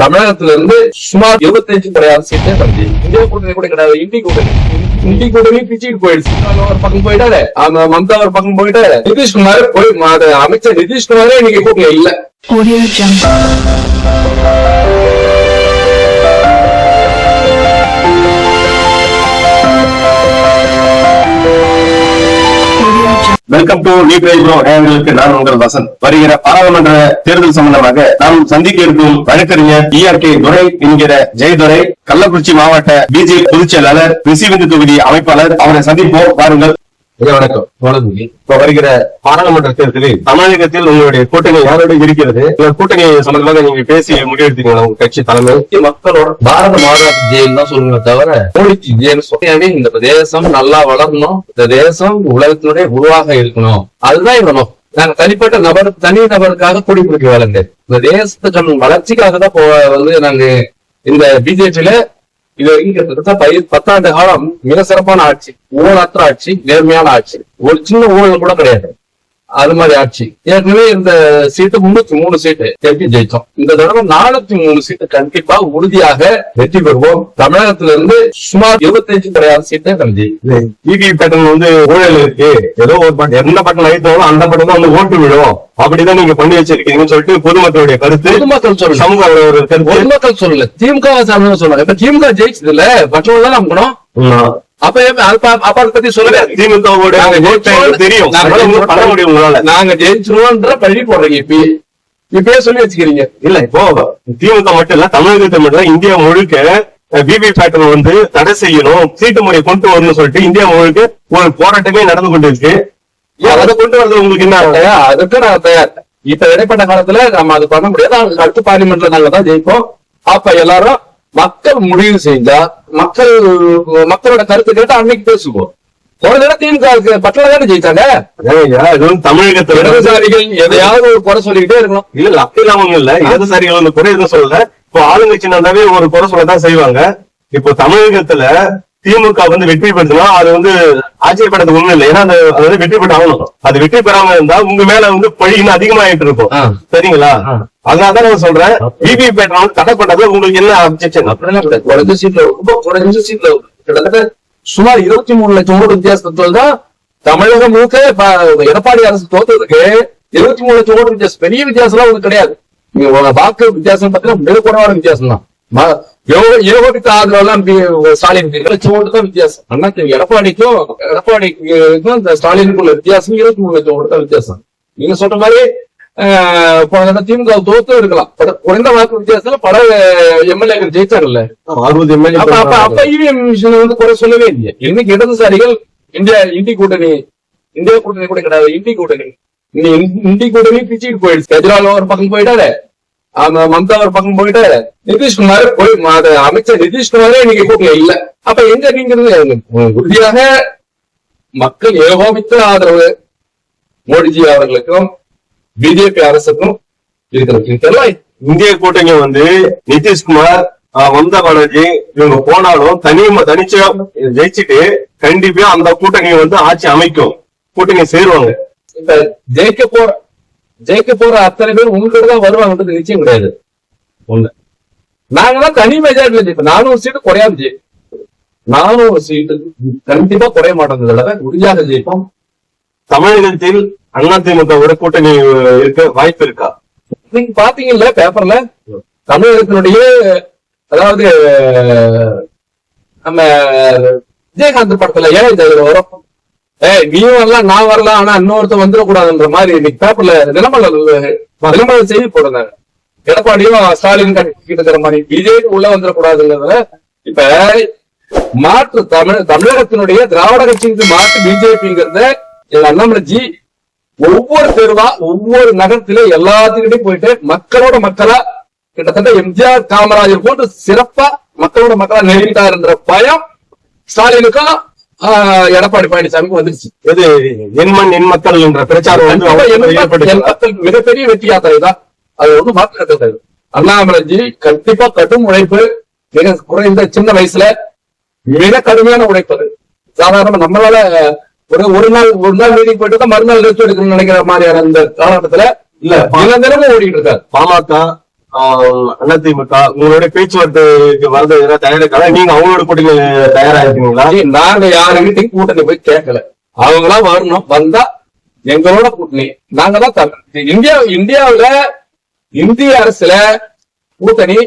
தமிழகத்துல இருந்து சுமார் இருபத்தஞ்சு கிடையாது சீட்டே வருது இந்தியா கூட்டணி கூட கிடையாது இந்தி கூட்டணி. இந்தி கூட்டணி பிச்சுட்டு போயிடுச்சு. ஒரு பக்கம் போயிட்டாரு அந்த மம்தா ஒரு பக்கம் போயிட்டாரு நிதிஷ்குமார் போய் அமைச்சர் நிதிஷ்குமாரே இன்னைக்கு கூட்டணி இல்ல. வெல்கம் டு நீ ப்ரோ நேயர்களுக்கு நான் உங்கள் வசந்த். வருகிற பாராளுமன்ற தேர்தல் சம்பந்தமாக நாம் சந்திக்க இருக்கும் வழக்கறிஞர் இஆர்கே துரை என்கிற ஜெயதுரை கள்ளக்குறிச்சி மாவட்ட பிஜேபி பொதுச் செயலாளர் ரிசிவிந்து தொகுதி அமைப்பாளர். அவரை சந்திப்போம். பாருங்கள் வணக்கம். வணக்கம். இப்ப வருகிற பாராளுமன்ற தேர்தலில் தமிழகத்தில் உங்களுடைய கூட்டணி யாரோட இருக்கிறது? இந்த கூட்டணி சம்பந்தமாக நீங்க பேசி முடிவெடுத்தீங்களா உங்க கட்சி தலைமை? மக்களோட பாரத மாதா ஜெயின் தான் சொல்லுங்க தவிர மோடிஜி ஜெயின் சொல்லியாவே இந்த தேசம் நல்லா வளரணும். இந்த தேசம் உலகத்தினுடைய உருவாக இருக்கணும். அதுதான் இவனும் நாங்க தனிப்பட்ட நபர் தனி நபருக்காக கூடி பிடிக்க வேலைங்க இந்த தேசத்துக்கு வளர்ச்சிக்காக தான் வந்து நாங்க இந்த பிஜேபியில இது வரைக்கும் கிட்டத்தட்ட பத்தாண்டு காலம் மிக சிறப்பான ஆட்சி ஊழலற்ற ஆட்சி நேர்மையான ஆட்சி. ஒரு சின்ன ஊழல் கூட கிடையாது. அது மாதிரி ஆட்சி ஏற்கனவே இந்த சீட்டு முன்னூத்தி மூணு சீட்டு எப்படி ஜெயிச்சோம் இந்த தடவை நானூத்தி மூணு சீட்டு கண்டிப்பா உறுதியாக வெற்றி பெறுவோம். தமிழகத்துல இருந்து சுமார் இருபத்தஞ்சு கிடையாது சீட்டே தம்பி இவி பேட்டர்ன் வந்து ஊழல் இருக்கு. ஏதோ ஒரு பட்டன் எந்த பட்டன் அழுத்தாலும் அந்த பட்டன் தான் வந்து ஓட்டு விழும் அப்படிதான் நீங்க பண்ணி வச்சிருக்கீங்கன்னு சொல்லிட்டு பொதுமக்களுடைய கருத்து பொதுமக்கள் சொல்லல சமூக பொதுமக்கள் சொல்லல திமுக சார்ந்தவங்க சொல்லுவாங்க இப்ப திமுக ஜெயிச்சது இல்ல. மற்றவங்க தான் நம்பணும். அப்ப எப்ப- அப்ப அப்ப அதை பத்தி சொல்லவே. தெரியும். பண்ண முடியும் உங்களால. நாங்க ஜெயிச்சிருவோம்ன்ற பழி போடுறீங்க இப்ப. இப்பயே சொல்லி வச்சுக்கிறீங்க. இல்ல இப்போ திமுக மட்டும் இல்ல தமிழகத்தை மட்டும் இல்ல, இந்தியா முழுக்க பிபி பேட்டர்ன் வந்து தடை செய்யணும் சீட்டு முறை கொண்டு வரணும்னு சொல்லிட்டு இந்தியா முழுக்க ஒரு போராட்டமே நடந்து கொண்டிருக்கு. ஏன் அதை கொண்டு வரது உங்களுக்கு என்ன அதுக்கு நான் தயார் இப்ப இடைப்பட்ட காலத்துல நம்ம அது பண்ண முடியாது. அடுத்த பார்லிமெண்ட்ல நாங்க தான் ஜெயிப்போம். அப்ப எல்லாரும் மக்கள் முடிவு செஞ்சா மக்கள் மக்களோட கருத்து கேட்டு அன்னைக்கு பேசுவோம். ஒரு தடவை திமுக பட்டில தானே வந்து தமிழகத்துல இடதுசாரிகள் எதையாவது ஒரு குறை சொல்லிக்கிட்டே இருக்கணும். இல்ல இல்ல அப்படிலாம் ஒண்ணும் இல்ல. இடதுசாரிகள் குறை எதுவும் சொல்லல. இப்போ ஆளுங்கட்சினாவே ஒரு குறை சொல்லதான் செய்வாங்க. இப்போ தமிழகத்துல திமுக வந்து வெற்றி பெறுதுன்னா அது வந்து ஆச்சரியப்படுறது ஒண்ணும் இல்லை. ஏன்னா அது வந்து வெற்றி பெற்று ஆகணும் அது வெற்றி பெறாம இருந்தா உங்க மேல வந்து பழி இன்னும் அதிகமாயிட்டு இருக்கும். சரிங்களா? அதனாலதான் நான் சொல்றேன். பிபி பேட்டர் வந்து தடை உங்களுக்கு என்ன அப்செக்ஷன் கிடையாது குறைஞ்ச சீட்ல ரொம்ப குறைஞ்ச சீட்ல கிட்டத்தட்ட சுமார் இருபத்தி மூணு லட்சம் ஓட்டு வித்தியாசத்துல தான் தமிழகம் முழுக்க எடப்பாடி அரசு தோத்ததுக்கு இருபத்தி மூணு லட்சம் ஓட்டு வித்தியாசம். பெரிய வித்தியாசம்லாம் ஒண்ணு கிடையாது. நீங்க உங்க வாக்கு வித்தியாசம் பார்த்தீங்கன்னா மிக குறைவான வித்தியாசம் தான் பி- ஸ்டாலினுக்கு ஏழு லட்சம் ஓட்டு தான் வித்தியாசம். அண்ணா எடப்பாடிக்கும் எடப்பாடிக்கும் இந்த ஸ்டாலினுக்குள்ள வித்தியாசம் இருபத்தி மூணு லட்சம் தான் வித்தியாசம். நீங்க சொல்ற மாதிரி திமுக தோத்து இருக்கலாம். குறைந்த வாக்கு வித்தியாசத்துல பல எம்எல்ஏக்கள் ஜெயிச்சாங்கல்ல. அறுபது அப்ப அப்ப அப்ப எம்எல்ஏ இவிஎம் மிஷின் வந்து குறை சொல்லவே இல்லையே. இன்னைக்கு இடதுசாரிகள் இந்தியா இந்தி கூட்டணி இந்தியா கூட்டணி கூட கிடையாது இந்தி கூட்டணி. இந்தி கூட்டணி பிச்சுட்டு போயிடுச்சு. கெஜ்ரிவால் ஒரு பக்கம் போயிட்டாரு. அந்த மம்தா ஒரு பக்கம் போயிட்டு நிதிஷ்குமார் போய் அமைச்சர் நிதிஷ்குமாரே இன்னைக்கு கூட்டணி இல்ல. அப்ப எங்க நீங்கிறது உறுதியாக மக்கள் ஏகோபித்த ஆதரவு. மோடிஜி அவர்களுக்கும் பிஜேபி அரசுக்கும் இருக்கிறது. இதெல்லாம் இந்திய கூட்டணி வந்து நிதிஷ்குமார் ஆஹ், மம்தா பானர்ஜி இவங்க போனாலும் தனி தனிச்சா ஜெயிச்சுட்டு கண்டிப்பா அந்த கூட்டணி வந்து ஆட்சி அமைக்கும். கூட்டணி சேருவாங்க. இப்ப ஜெயிக்க போற ஜெயிக்க போற அத்தனை பேர் உங்ககிட்ட தான் வருவாங்கன்றது நிச்சயம் கிடையாது. ஒண்ணு. நாங்க தான் தனி மெஜாரிட்டில ஜெயிப்போம் நானூறு சீட்டு குறையாம ஜெயிப்போம் நானூறு சீட்டு கண்டிப்பா குறைய மாட்டோம் தடவை. உறுதியாக ஜெயிப்போம் தமிழகத்தில் அதிமுகவோட கூட்டணி இருக்க வாய்ப்பு இருக்கா? நீங்க பாத்தீங்கல்ல பேப்பர்ல தமிழகத்தினுடைய அதாவது நம்ம விஜயகாந்த் படத்துல இது வரும். ஏய் நீ வரலாம் நான் வரலாம் ஆனா இன்னொருத்தன் வந்துடக்கூடாதுன்ற மாதிரி இன்னைக்கு பேப்பர்ல தினமலர் தினமலர் செய்தி போடுறாங்க எடப்பாடியும் ஸ்டாலின் கிட்ட தர மாதிரி பிஜேபி உள்ள வந்துடக்கூடாதுங்கிறதுல இப்ப மாற்று தமிழ் தமிழகத்தினுடைய திராவிட கட்சிக்கு மாற்று பிஜேபிங்கிறத அண்ணாமலை ஜி ஒவ்வொரு தெருவா ஒவ்வொரு நகரத்தில எல்லாத்துக்கிட்டையும் போயிட்டு மக்களோட மக்களா கிட்டத்தட்ட எம்ஜிஆர் காமராஜர் போன்று சிறப்பா மக்களோட மக்களா நெருங்கிட்டாருன்ற பயம் ஸ்டாலினுக்கும் எடப்பாடி பழனிசாமிக்கு வந்துருச்சு. இது என் மண் என் மக்கள் என்ற பிரச்சாரம் வந்து மிகப்பெரிய வெற்றி யாத்திரை தான். அது ஒண்ணும் மாற்று அண்ணாமலைஜி கண்டிப்பா கடும் உழைப்பு மிக குறைந்த சின்ன வயசுல மிக கடுமையான உழைப்பு. அது சாதாரணமா நம்மளால ஒரு ஒரு நாள் ஒரு நாள் மீட்டிங் போயிட்டு தான் மறுநாள் ரெஸ்ட் எடுக்கணும்னு நினைக்கிற மாதிரியான இந்த காலகட்டத்துல இல்ல தினம் தினமும் ஓடிட்டு இருக்காரு. பாமக அதிமுக உங்களுடைய பேச்சுவார்த்தைக்கு வரது எதனா நீங்க அவங்களோட கூட்டணி தயாரா இருக்கீங்களா நாங்க யாருகிட்டையும் கூட்டணி போய் கேட்கல. அவங்களா வரணும். வந்தா எங்களோட கூட்டணி. நாங்க தான் இந்தியா இந்தியாவுல இந்திய அரசுல கூட்டணி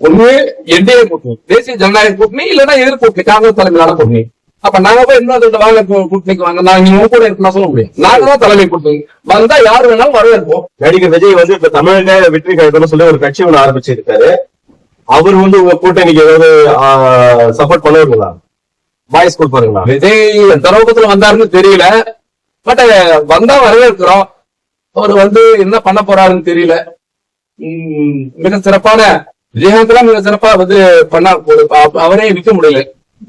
ஒண்ணு என்டிஏ கூட்டணி. தேசிய ஜனநாயக கூட்டணி இல்லைன்னா எதிர்கூட்டணி காங்கிரஸ் தலைமையிலான கூட்டணி. அப்ப நாங்க போய் இன்னொரு வாங்க கூட்டணிக்கு வாங்க. நாங்க உங்க கூட இருக்கணும் சொல்ல முடியும் நாங்க தான் தலைமை கூட்டணி. வந்தா யாரு வேணாலும் வரவேற்போம். நடிகர் விஜய் வந்து இப்ப தமிழக வெற்றி கழகம்னு சொல்லி ஒரு கட்சி ஒண்ணு ஆரம்பிச்சிருக்காரு. அவர் வந்து உங்க கூட்டணிக்கு ஏதாவது சப்போர்ட் பண்ணுவாருங்களா வாய்ஸ் கொடுப்பாருங்களா விஜய் எந்த நோக்கத்துல வந்தாருன்னு தெரியல. பட் வந்தா வரவேற்கிறோம். அவர் வந்து என்ன பண்ண போறாருன்னு தெரியல. உம், மிக சிறப்பான விஜயகாந்த் மிக சிறப்பா வந்து பண்ணா அவரே நிக்க முடியல.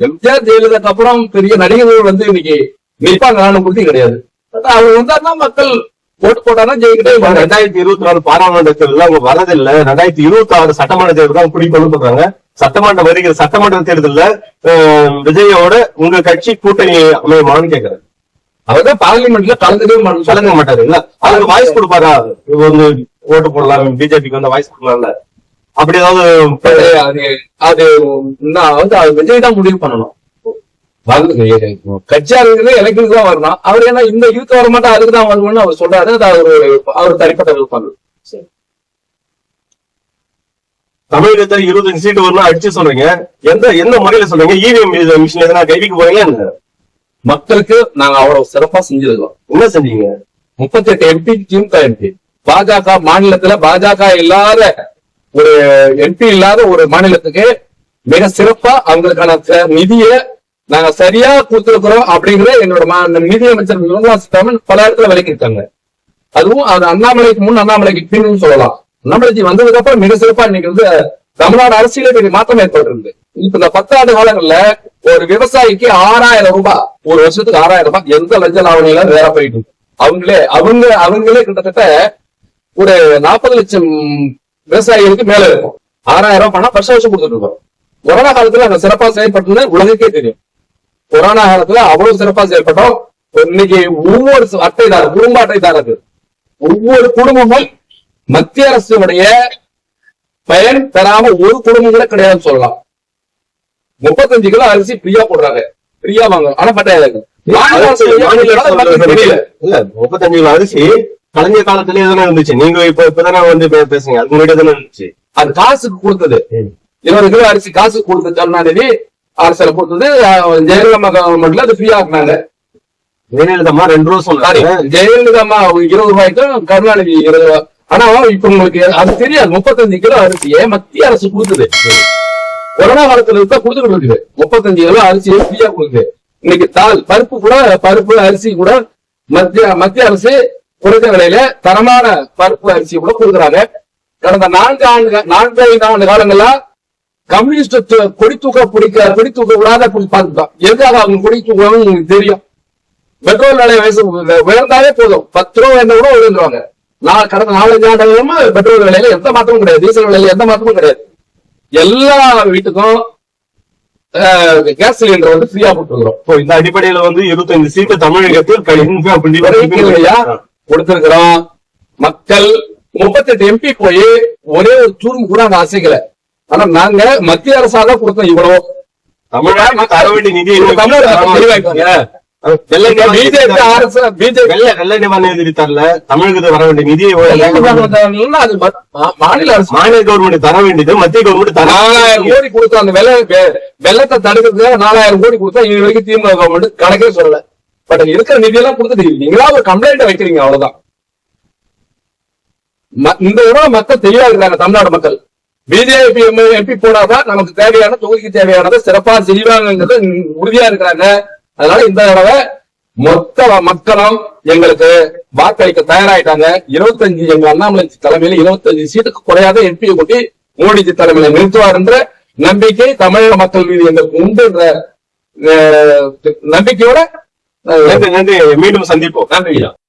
எம்ஜிஆர் ஜெயலலிதாக்கு அப்புறம் பெரிய நடிகர்கள் வந்து இன்னைக்கு நிற்பாங்க உறுதி கிடையாது. அவர் வந்தாருன்னா மக்கள் ஓட்டு போட்டாதான் ஜெயிக்கிட்டே ரெண்டாயிரத்தி இருபத்தி நாலு பாராளுமன்ற தேர்தல் அவங்க வரதில்லை. ரெண்டாயிரத்தி இருபத்தி ஆறு சட்டமன்ற தேர்தல் தான் பிடிக்கணும்னு சொல்றாங்க சட்டமன்ற வருகிற சட்டமன்ற தேர்தல்ல விஜயோட உங்க கட்சி கூட்டணி அமையுமான்னு கேக்குறேன். அவர் தான் பார்லிமெண்ட்ல கலந்துக்கவே கலங்க மாட்டாரு இல்ல அதுக்கு வாய்ஸ் கொடுப்பாரா? இவங்க வந்து ஓட்டு போடலாம் பிஜேபிக்கு வந்து வாய்ஸ் கொடுக்கலாம்ல. அப்படி ஏதாவது அது நான் வந்து அது விஜய் தான் முடிவு பண்ணணும். கட்சியாளர்களே எலெக்ஷனுக்கு தான் வரணும். அவர் ஏன்னா இந்த யூத் வர மாட்டா அதுக்கு தான் வருவோம்னு அவர் சொல்றாரு. அது அவர் அவர் தனிப்பட்ட விருப்பம் தமிழகத்துல இருபத்தஞ்சு சீட்டு வரணும் அடிச்சு சொல்றீங்க. எந்த எந்த முறையில சொல்றீங்க? இவிஎம் மிஷின் எதனா கைவிக்கு போறீங்களா என்ன? மக்களுக்கு நாங்க அவ்வளவு சிறப்பா செஞ்சிருக்கோம். என்ன செஞ்சீங்க? முப்பத்தி எட்டு எம்பி திமுக எம்பி பாஜக மாநிலத்துல பாஜக இல்லாத ஒரு எம்பி இல்லாத ஒரு மாநிலத்துக்கு மிக சிறப்பா அவங்களுக்கான நிதியை நாங்க சரியா கொடுத்துருக்குறோம் அப்படிங்கிற என்னோட மா- நிதி அமைச்சர் நிர்மலா சீதாராமன் பல இடத்துல விளக்கியிருக்காங்க. அதுவும் அது அண்ணாமலைக்கு முன் அண்ணாமலைக்கு பின்னு சொல்லலாம். அண்ணாமலைஜி வந்ததுக்கு அப்புறம் மிக சிறப்பா இன்னைக்கு வந்து தமிழ்நாடு அரசியலே பெரிய மாற்றம் ஏற்பட்டிருந்து இப்ப இந்த பத்தாண்டு காலங்கள்ல ஒரு விவசாயிக்கு ஆறாயிரம் ரூபாய் ஒரு வருஷத்துக்கு ஆறாயிரம் ரூபாய் எந்த லஞ்ச லாவணியில வேற போயிட்டு அவங்களே அவங்க அவங்களே கிட்டத்தட்ட ஒரு நாற்பது லட்சம் விவசாயிகளுக்கு மேல இருக்கும். ஆறாயிரம் பணம் வருஷம் வருஷம் கொடுத்துட்டு இருக்கோம். கொரோனா காலத்துல நாங்க சிறப்பா செயல்பட்டது உலகக்கே தெரியும். கொரோனா காலத்துல அவ்வளவு சிறப்பா செயல்பட்டோம். இன்னைக்கு ஒவ்வொரு அட்டைதாரர் குடும்ப அட்டைதாரருக்கு ஒவ்வொரு குடும்பமும் மத்திய அரசுடைய பயன் பெறாம ஒரு குடும்பம் கூட கிடையாதுன்னு சொல்லலாம். முப்பத்தஞ்சு கிலோ அரிசி ஃப்ரீயா போடுறாங்க. ஃப்ரீயா வாங்க ஆனா பட்டாயம் மாநில அரசு முப்பத்தஞ்சு கிலோ அரிசி கலைஞர் காலத்துல எதனா இருந்துச்சு? நீங்க இப்ப இப்பதானே வந்து பேசுறீங்க. அதுக்கு முன்னாடி தானே இருந்துச்சு? அது காசுக்கு கொடுத்தது. இருபது கிலோ அரிசி காசுக்கு கொடுத்த கருணாநிதி அரசியல கொடுத்தது ஜெயலலிதா கவர்மெண்ட்ல அது ஃப்ரீயா ஆக்குனாங்க ஜெயலலிதா ரெண்டு ரூபா சாரி சொன்னாங்க ஜெயலலிதா அம்மா இருபது ரூபாய்க்கும் கருணாநிதி இருபது ரூபாய் ஆனா இப்ப உங்களுக்கு அது தெரியாது. முப்பத்தஞ்சு கிலோ அரிசியை மத்திய அரசு கொடுத்தது கொரோனா காலத்துல இருந்தா கொடுத்துட்டு இருக்குது. முப்பத்தஞ்சு கிலோ அரிசியை ஃப்ரீயா கொடுக்குது? இன்னைக்கு தால் பருப்பு கூட பருப்பு அரிசி கூட மத்திய மத்திய அரசு குறைந்த விலையில தரமான பருப்பு அரிசி கூட கொடுக்குறாங்க. கடந்த நான்கு ஆண்டு நான்கு ஐந்து ஆண்டு காலங்களா கம்யூனிஸ்ட் கொடி தூக்க பிடிக்க கொடி தூக்க விடாத பார்த்துட்டோம் எதுக்காக அவங்க கொடி தூக்கணும் தெரியும். பெட்ரோல் விலை வயசு உயர்ந்தாலே போதும். பத்து ரூபா உயர்ந்தா கூட உயர்ந்துருவாங்க. நான் கடந்த நாலஞ்சு ஆண்டுகளுமா பெட்ரோல் விலையில எந்த மாற்றமும் கிடையாது. டீசல் விலையில எந்த மாற்றமும் கிடையாது. எல்லா வீட்டுக்கும் கேஸ் சிலிண்டர் வந்து ஃப்ரீயா போட்டுருக்கிறோம் இந்த அடிப்படையில வந்து இருபத்தஞ்சு சீட்டு தமிழகத்தில் ஒரே கேள்வியா கொடுத்திருக்கிறோம். மக்கள் முப்பத்தெட்டு எம்பி போய் ஒரே ஒரு தூரம் கூட அங்க அசைக்கல. ஆனா நாங்க மத்திய அரசாக கொடுத்தோம் இவ்வளவு மாநில அரசு. மாநில கவர்மெண்ட் தர வேண்டியது மத்திய கவர்மெண்ட் நாலாயிரம் கோடி கொடுத்தோம். அந்த வெள்ளத்தை தடுக்கிறதுக்காக நாலாயிரம் கோடி கொடுத்தா இது வரைக்கும் திமுக கவர்மெண்ட் கணக்கே சொல்லல. பட் இருக்கிற நிதியெல்லாம் கொடுத்துட்டு நீங்களா ஒரு கம்ப்ளைண்ட் வைக்கிறீங்க அவ்வளவுதான். இந்த தடவை மக்கள் தெளிவா இருக்காங்க தமிழ்நாடு மக்கள். பிஜேபி எம்பி போனாதான் நமக்கு தேவையான தொகுதிக்கு தேவையானதை சிறப்பா செய்வாங்கிறது உறுதியா இருக்கிறாங்க. அதனால இந்த தடவை மொத்த மக்களும் எங்களுக்கு வாக்களிக்க தயாராயிட்டாங்க. இருபத்தஞ்சு எங்க அண்ணாமலை தலைமையில இருபத்தஞ்சு சீட்டுக்கு குறையாத எம்பியை கூட்டி மோடிஜி தலைமையில நிறுத்துவார் என்ற நம்பிக்கை தமிழக மக்கள் மீது எங்களுக்கு உண்டு என்ற நம்பிக்கையோட நன்றி நன்றி. மீண்டும் சந்திப்போம். நன்றி.